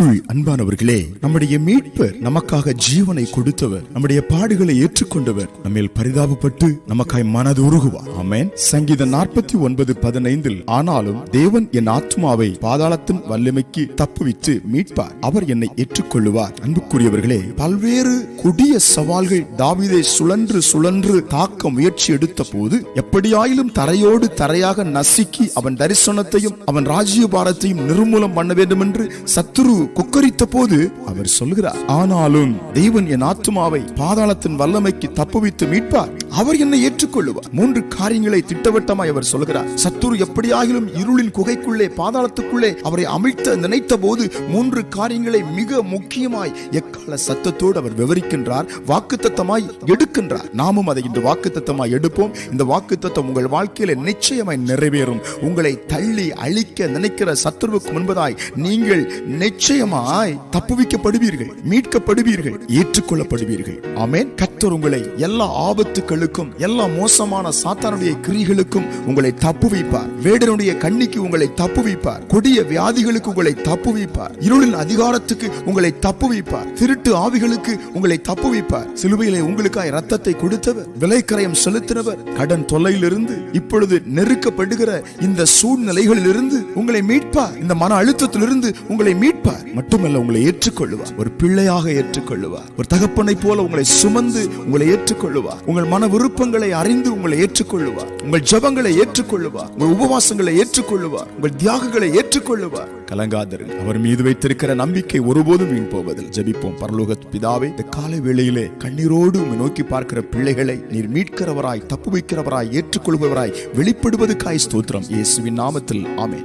கிறிஸ்துக்குள் அன்பானவர்களே நம்முடைய மீட்பர் நமக்காக ஜீவனை கொடுத்தவர் நம்முடைய பாடுகளை ஏற்றுக்கொண்டவர் நம்மில் பரிதாபப்பட்டு நமக்காய் மனது உருகுவார். ஆமென். சங்கீதம் நாற்பத்தி ஒன்பது பதினைந்தில் ஆனாலும் தேவன் என் ஆத்மாவை பாதாளத்தின் வல்லமைக்கு தப்புவித்து மீட்பார். அவர் என்னை ஏற்றுக்கொள்ளுவார். அன்புக்குரியவர்களே பல்வேறு கொடிய சவால்கள் தாவிதை சுழன்று சுழன்று தாக்க முயற்சி எடுத்த போது எப்படியாயிலும் தரையோடு தரையாக நசுக்கி அவன் தரிசனத்தையும் அவன் ராஜ்யபாரத்தையும் நிர்மூலம் பண்ண வேண்டும் என்று சத்துரு கொக்கரித்த போது அவர் சொல்கிறார் ஆனாலும் தெய்வன் என் ஆத்துமாவை பாதாளத்தின் வல்லமைக்கு தப்புவித்து மீட்பார். அவர் என்னை ஏற்றுக்கொள்ளுவார். மூன்று காரியங்களை திட்டவட்டமாய் அவர் சொல்கிறார் சத்துரு எப்படியாகிலும் இருளின் குகைக்குள்ளே பாதாளத்துக்குள்ளே அவரை அமிழ்த்த நினைத்த போது மூன்று காரியங்களை மிக முக்கியமாய் எக்கால சத்தத்தோடு அவர் விவரிக்கின்றார் வாக்குத்தத்தமாய் எடுக்கின்றார். நாமும் அதை இன்று வாக்குத்தத்தமாய் எடுப்போம். இந்த வாக்குத்தத்தம் உங்கள் வாழ்க்கையில நிச்சயமாய் நிறைவேறும். உங்களை தள்ளி அழிக்க நினைக்கிற சத்துருவுக்கு முன்பதாய் நீங்கள் நிச்சயமாய் தப்புவிக்கப்படுவீர்கள் மீட்கப்படுவீர்கள் ஏற்றுக்கொள்ளப்படுவீர்கள். ஆமேன். கத்தர் உங்களை எல்லா ஆபத்துக்கள் கிரியைகளுக்கும் எல்லா மோசமான சாத்தானுடைய கிரியைகளுக்கும் உங்களை தப்புவிப்பார் வேடனுடைய கண்ணிக்கு உங்களை தப்புவிப்பார் கொடிய வியாதிகளுக்கு உங்களை தப்புவிப்பார் இருளின் அதிகாரத்துக்கு உங்களை தப்புவிப்பார் திருட்டு ஆவிகளுக்கு உங்களை தப்புவிப்பார் சிலுவையிலே உங்களுக்காய் ரத்தத்தை கொடுத்தவர் விலைக்கரையம் செலுத்தினவர் கடன் தொல்லையிலிருந்து இப்பொழுது நெருக்கப்படுகிற இந்த சூழ்நிலைகளிலிருந்து உங்களை மீட்பார். இந்த மன அழுத்தத்திலிருந்து உங்களை மீட்பார். மட்டுமல்ல உங்களை ஏற்றுக்கொள்ளுவார். ஒரு பிள்ளையாக ஏற்றுக்கொள்ளுவார். ஒரு தகப்பனை போல உங்களை சுமந்து உங்களை ஏற்றுக்கொள்ளுவார். உங்கள் மன விருப்பங்களை அறிந்து உங்களை ஏற்றுக்கொள்ளுவார். உங்கள் ஜபங்களை ஏற்றுக்கொள்ளுவார். உங்கள் உபவாசங்களை ஏற்றுக்கொள்ளுவார். உங்கள் தியாகங்களை ஏற்றுக்கொள்ளுவார். கலங்காதரு அவர் மீது வைத்திருக்கிற நம்பிக்கை ஒருபோதும் வீண் போவதில் ஜபிப்போம். பரலோக பிதாவே இந்த காலை வேளையிலே கண்ணீரோடு உம்மை நோக்கி பார்க்கிற பிள்ளைகளை நீர் மீட்கிறவராய் தப்பு வைக்கிறவராய் ஏற்றுக்கொள்பவராய் வெளிப்படுவதற்காய் ஸ்தோத்திரம். இயேசுவின் நாமத்தில். ஆமே